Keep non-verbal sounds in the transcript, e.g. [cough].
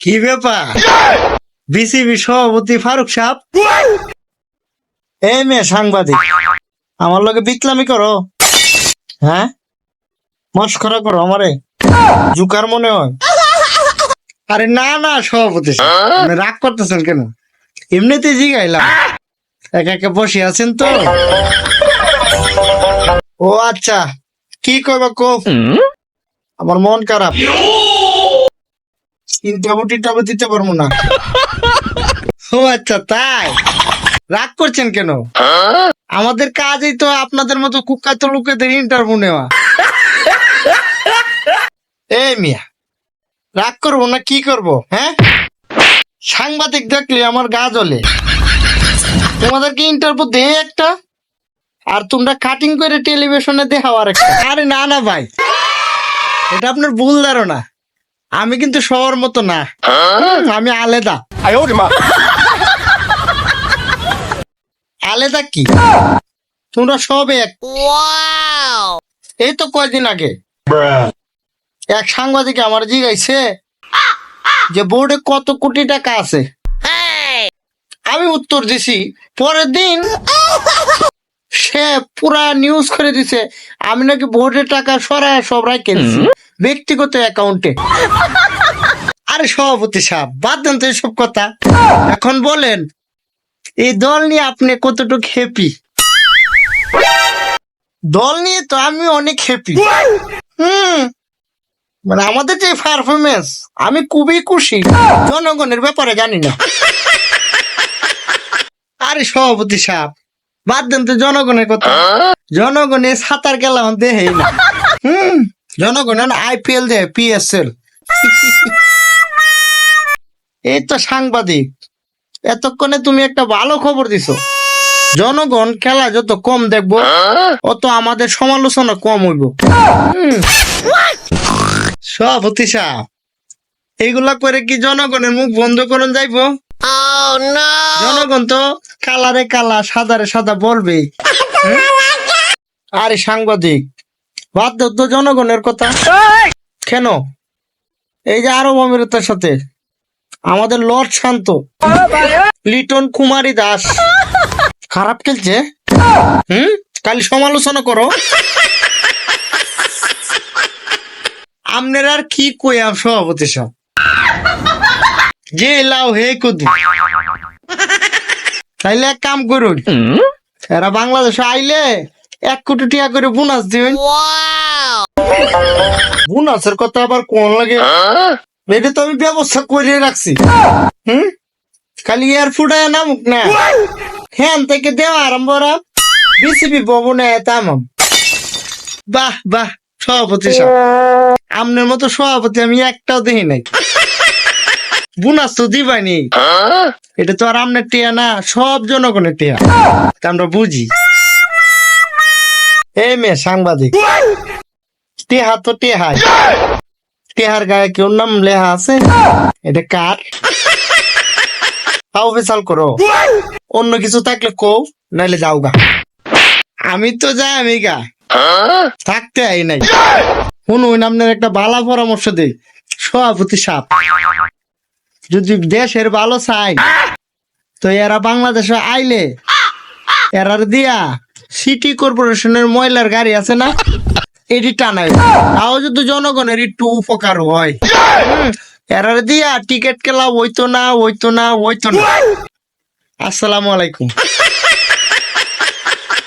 কি ব্যাপার? বিসিবি সভাপতি ফারুক সাহেব? এই মেয়ে সাংবাদিক আমার লগে বিকলামি করো। হ্যাঁ? মস্করা করো আমারে। জুকার মনে হয়। [laughs] আরে না না সভাপতি আপনি রাগ করতেছেন কেন? এমনিতে জিগাইলাম। একা একা বসে আছেন তো? [laughs] ও আচ্ছা কি কইবা কো আমার মন খারাপ। ইন্টারভিউ দিতে পারব না। ও আচ্ছা তাই? রাগ করছেন কেন? আমাদের কাজই তো আপনাদের মতো কুকাত লোকেদের ইন্টারভিউ নেওয়া। এই মিয়া, রাগ করব না, কি করব হ্যাঁ? সাংবাদিক দেখলে আমার গা জ্বলে। তোমাদেরকে ইন্টারভিউ দে একটা, আর তোমরা কাটিং করে টেলিভিশনে দেখাও আর একটা আরে না না ভাই, এটা আপনার ভুল ধারণা। আমি কিন্তু সবার মতো না। আমি আলাদা। আলাদা কি? তোমরা সব এক। এই তো কয়দিন আগে। এক সাংবাদিক আমার জিগাইছে যে বোর্ডে কত কোটি টাকা আছে। আমি উত্তর দিছি, পরের দিন সে পুরা নিউজ করে দিছে, আমি নাকি বোর্ডের টাকা সরায় সব রাখি ব্যক্তিগত অ্যাকাউন্টে। আরে সভাপতি সাহেব, বাদ দেন তো এসব কথা। এখন বলেন, এই দল নিয়ে আপনি কতটুকু হ্যাপি দল নিয়ে তো আমি অনেক হ্যাপি হুম। মানে আমাদের যে পারফরমেন্স আমি খুবই খুশি। জনগণের ব্যাপারে জানি না। আরে সভাপতি সাহেব, বাদ দেন তো জনগণের কথা। জনগণের সাঁতার গেলাম দেহেই না। হুম। জনগণ আইপিএল দেয় পিএসএল এই তো সাংবাদিক। এতক্ষণে তুমি একটা ভালো খবর দিছো। জনগণ খেলা যত কম দেখব অত আমাদের সমালোচনা কম হইব। সভাপতি সাহেব এইগুলা করে কি জনগণের মুখ বন্ধ করুন যাইবো? জনগণ তো কালারে কালা সাদারে সাদা বলবে আরে সাংবাদিক বাদ দাও জনগণের কথা কেন? এই যে আরব আমিরতার সাথে। আমাদের লর্ড শান্ত। লিটন কুমারী দাস। খারাপ খেলছে? হুম? কালি সমালোচনা করো। আমনের আর কি কইয়াম সভাপতি সব যে লাও হে কুদু। তাইলে এক কাম করুন। এরা বাংলাদেশে আইলে এক কোটি টাকা করে বোনাস দিবেন। বোনাসের কথা আবার কোন লাগে? এটা তো আমি ব্যবস্থা করে রাখছি। হুম? খালি এয়ারফুট নামুক না। হ্যান থেকে দেওয়া আরম্ভ বিসিবি ভবনে তামাম। বাহ বাহ সভাপতি সাহেব। আপনার মতো সভাপতি আমি একটাও দেখি নাই। বোনাস তো দিবানি। এটা তো আর আমনের টিয়া না সব জনগণের টিয়া। তা আমরা বুঝি। এই মেয়ে সাংবাদিক। টেহা তো টেহাই টেহার গায়ে কেউ নাম লেহা আছে? এটা কার? তাও বেচাল করো। অন্য কিছু থাকলে কও, নাইলে যাও গা আমি তো যাই আমি গা। থাকতে আই নাই। শুনুন আপনার একটা ভালো পরামর্শ দেই। সভাপতি সাপ যদি দেশের ভালো চাই, তো এরা বাংলাদেশে আইলে, এরার দিয়া সিটি কর্পোরেশনের ময়লার গাড়ি আছে না? এটি টানাই তাও যদি জনগণের একটু উপকার হয়। এরার দিয়া টিকিট কেলা হইতো না হইতো না হইতো না। আসসালামু আলাইকুম।